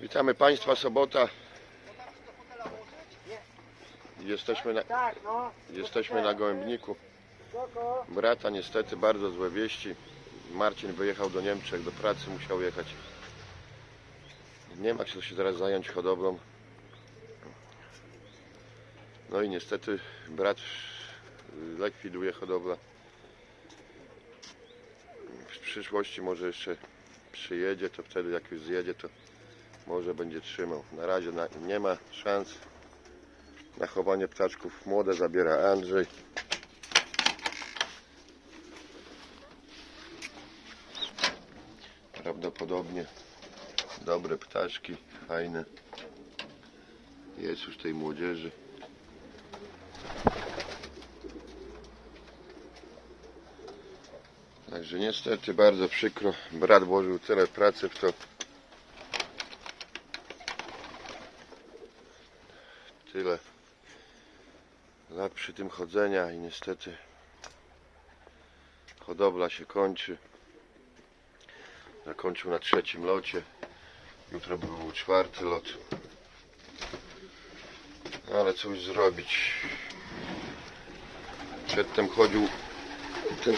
Witamy Państwa, sobota. Jesteśmy na, Tak, no. jesteśmy na Gołębniku. Brata niestety bardzo złe wieści. Marcin wyjechał do Niemczech, do pracy musiał jechać. Nie ma kto się teraz zająć hodowlą. No i niestety brat likwiduje hodowlę. W przyszłości może jeszcze przyjedzie, to wtedy jak już zjedzie, to może będzie trzymał. Na razie na, nie ma szans na chowanie ptaczków. Młode zabiera Andrzej. Prawdopodobnie dobre ptaszki, fajne. Jest już tej młodzieży. Także niestety bardzo przykro. Brat włożył tyle pracy w to. Tyle lat przy tym chodzenia i niestety hodowla się kończy. Zakończył na trzecim locie. Jutro był czwarty lot. No Ale cóż zrobić. Przedtem chodził ten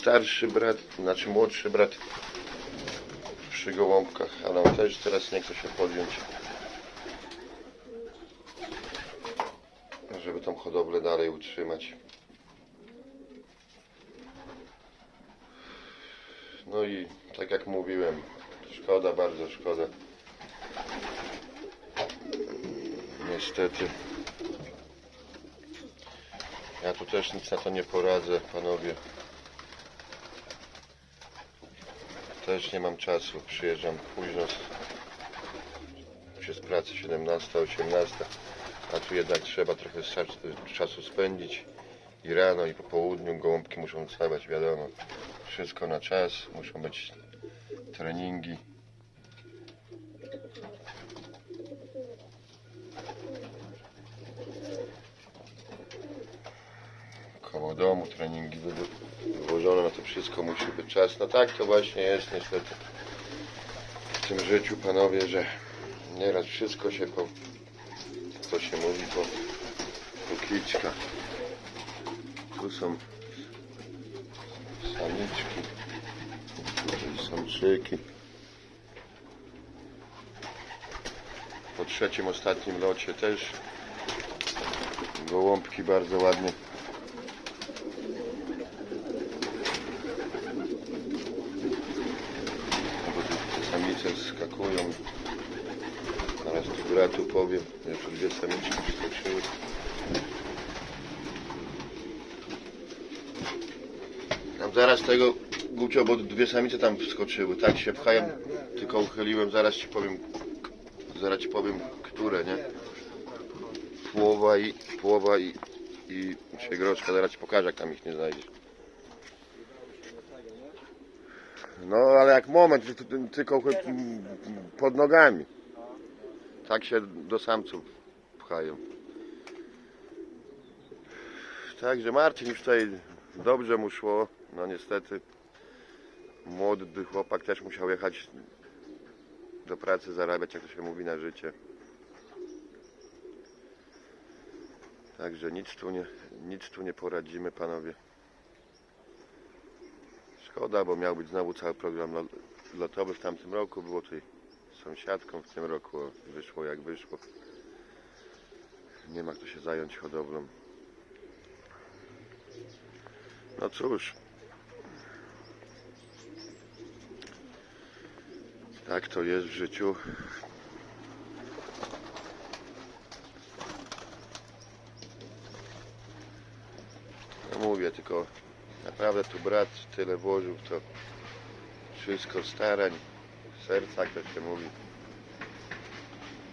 starszy brat, znaczy młodszy brat przy gołąbkach, ale on też teraz nie chce się podjąć. Hodowlę dalej utrzymać. No i tak jak mówiłem, szkoda, bardzo szkoda. Niestety. Ja tu też nic na to nie poradzę, panowie. Też nie mam czasu. Przyjeżdżam późno z, przez pracę 17, 18, a tu jednak trzeba trochę czasu spędzić. I rano, i po południu gołąbki muszą wstawać, wiadomo. Wszystko na czas, muszą być treningi. Koło domu treningi wy- wyłożone na to wszystko musi być czas. No tak to właśnie jest niestety w tym życiu panowie, że nieraz wszystko się po co się mówi po, po kiczka. Tu są samiczki, tutaj samczyki. Po trzecim, ostatnim locie też gołąbki bardzo ładnie. Tu samice skakują. Zaraz tu bratu powiem, że dwie samiczki wskoczyły. Tam zaraz tego Gucio, bo dwie samice tam wskoczyły, tak się pchają, tylko uchyliłem, zaraz ci powiem, zaraz ci powiem, które, nie? Połowa i, połowa i, i groszka, zaraz ci pokażę, jak tam ich nie znajdziesz. No, ale jak moment, tylko pod nogami. Tak się do samców pchają. Także Marcin już tutaj dobrze mu szło. No niestety młody chłopak też musiał jechać do pracy, zarabiać, jak to się mówi, na życie. Także nic tu nie, nic tu nie poradzimy, panowie. Szkoda, bo miał być znowu cały program lo- lotowy w tamtym roku. Było tutaj sąsiadką w tym roku. Wyszło jak wyszło. Nie ma kto się zająć hodowlą. No cóż. Tak to jest w życiu. No mówię, tylko naprawdę tu brat tyle włożył w to wszystko starań, serca, jak to się mówi.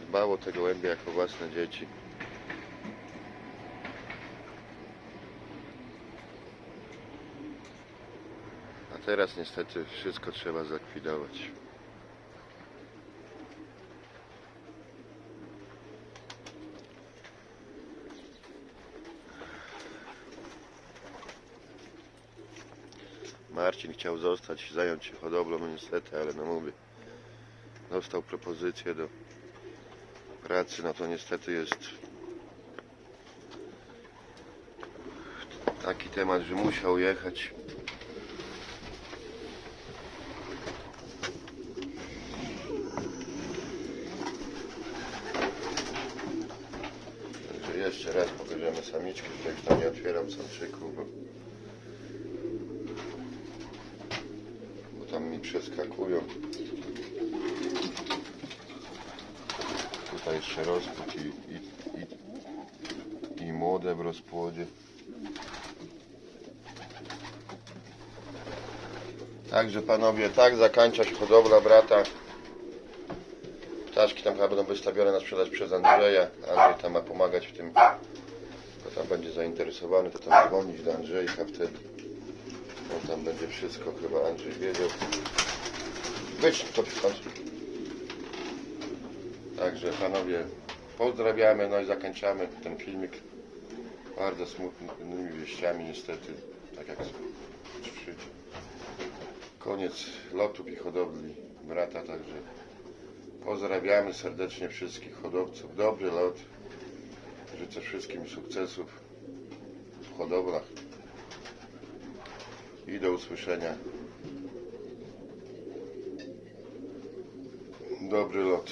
Dbał o te gołębie jako własne dzieci. A teraz niestety wszystko trzeba zlikwidować. Marcin chciał zostać, zająć się hodowlą, niestety, ale no mówię, dostał propozycję do pracy, no to niestety jest taki temat, że musiał jechać. Także jeszcze raz pokażemy samiczkę, tutaj już tam nie otwieram samczyków, bo, bo tam mi przeskakują. Jeszcze rozpód i, i, i, i młode w rozpłodzie. Także panowie, tak zakończa się hodowla brata. Ptaszki tam chyba będą wystawione na sprzedaż przez Andrzeja. Andrzej tam ma pomagać w tym. Kto tam będzie zainteresowany, to tam dzwonić do Andrzejka wtedy. On tam będzie wszystko chyba Andrzej wiedział. Być to w końcu. Także panowie, pozdrawiamy, no i zakończamy ten filmik bardzo smutnymi wieściami niestety, tak jak w życiu. Koniec lotów i hodowli brata, także pozdrawiamy serdecznie wszystkich hodowców. Dobry lot. Życzę wszystkim sukcesów w hodowlach i do usłyszenia. Dobry lot.